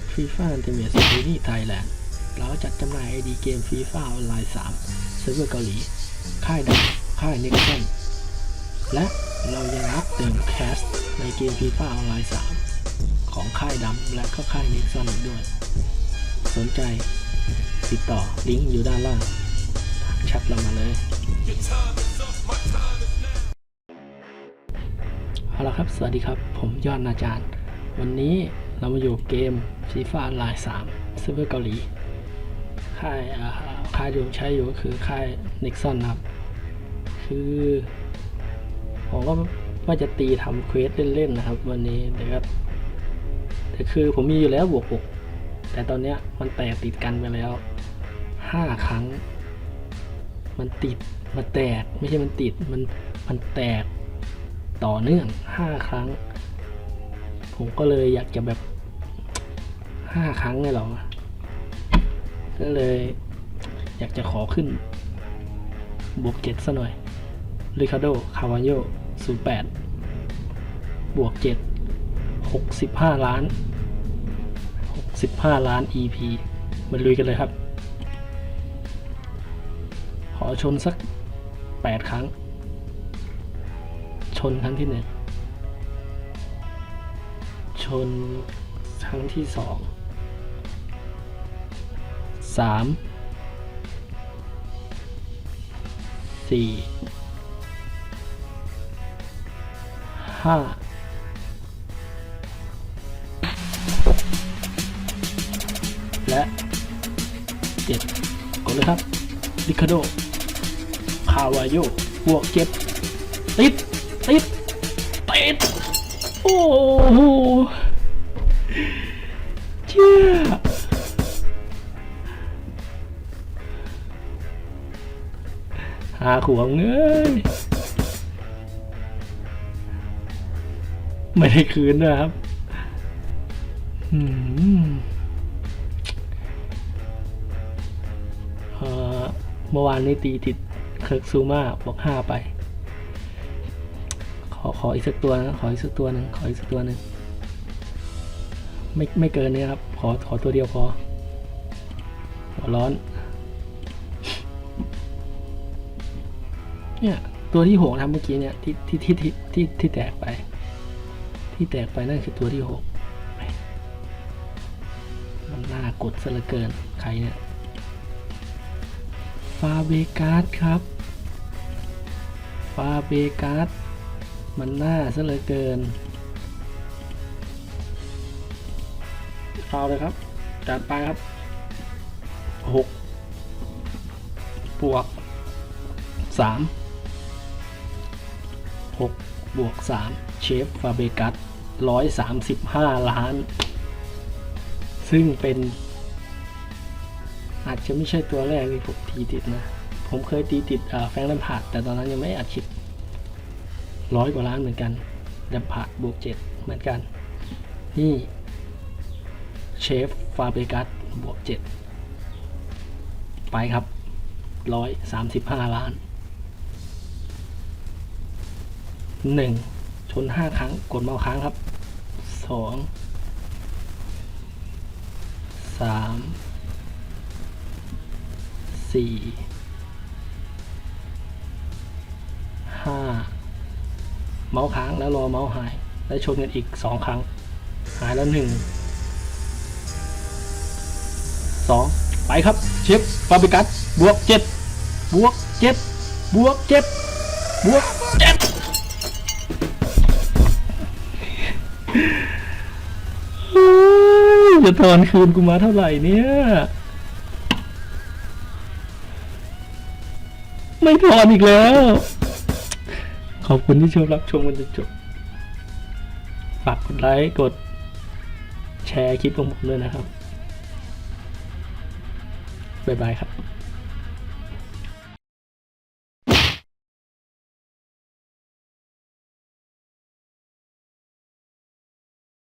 จ FIFA Ultimate Security Thailand เราจัดจำหน่าย ID เกม FIFA ออนไลน์3เซิร์ฟเวอร์เกาหลี ค่ายดังค่าย Nexon และเรายังรับเติมแคสในเกม FIFA ออนไลน์3ของค่ายดำและก็ค่าย Nexon อีกด้วย สนใจ ติดต่อลิงก์อยู่ด้านล่างทางแชทเรามาเลยเอาละครับ สวัสดีครับ ผมยอดนาจารย์ วันนี้ เรามาอยู่เกม FIFA Online 3เซิเวอร์เกาหลี ค่ายค่ายที่ผมใช้อยู่ก็คือค่าย Nexon นะครับ คือผมก็ว่าจะตีทำเควสเล่นๆนะครับ วันนี้แต่ก็แต่คือผมมีอยู่แล้วบวกบวกแต่ตอนเนี้ยมันแตกติดกันไปแล้วห้าครั้ง มันติดมันแตกไม่ใช่มันติดมันมันแตกต่อเนื่องห้าครั้ง ผมก็เลยอยากจะแบบห้าครั้งเลยหรอ ก็เลยอยากจะขอขึ้น บวกเจ็ดซะหน่อยริคาโด คาวาโยศูนย์แปดบวกเจ็ดหกสิบห้าล้านหกสิบห้าล้าน EP มาลุยกันเลยครับ ขอชนสักแปดครั้ง ชนครั้งที่หนึ่ง ชนครั้งที่สองสามสี่ห้าและเจ็ดกดเลยครับลิคาโดคาวาโยบวกเจ็ดติดติดติด อ้โหเชี่ยหาขวงเอ้ยไม่ได้คืนด้วยครับอืมเมื่อวานนี้ตีติดเคิร์กซูมาบวกห้าไป ขอขออีกสักตัวนะขออีกสักตัวหนึ่งขออีกสักตัวหนึ่งไม่ไม่เกินนี้ครับ ขอขอตัวเดียวพอหัวร้อน เนี่ย ตัวที่หกนะเมื่อกี้เนี่ยที่ที่ที่ที่ที่ที่แตกไป ที่แตกไปนั่นคือตัวที่หกมันน่ากดซะเหลือเกินใครเนี่ยฟาเบการ์ดครับฟาเบการ์ด มันน่าซะเลือเกินฟาวเลยครับ จัดไปครับหกบวกสามหกบวกสามเชฟฟาเบกัสร้อยสามสิบห้าล้าน ซึ่งเป็น อาจจะไม่ใช่ตัวแรกที่ผมตีติดนะ ผมเคยตีติดแฟรงค์แลมพาดแต่ตอนนั้นยังไม่อัดคลิป ร้อยกว่าล้านเหมือนกันดับผ่าบวกเจ็ดเหมือนกัน นี่เชฟฟาเบกัสบวกเจ็ดไปครับร้อยสามสิบห้าล้านหนึ่งชนห้าครั้งกดเมาส์ค้างครับสองสามสี่ห้า เมาส์ค้างแล้วรอเมาส์หาย แล้วชนกันอีกสองครั้ง หายแล้วหนึ่งสองไปครับ เชฟฟาบิกัสบวกเจ็ดบวกเจ็ดบวกเจ็ดบวกเจ็ดเฮ้ยจะทอนคืนกูมาเท่าไหร่เนี่ย ไม่ทอนอีกแล้ว ขอบคุณที่ชมรับชมกันจนจบ ฝากกดไลค์กดแชร์คลิปของผมด้วยนะครับ บ๊ายบายครับ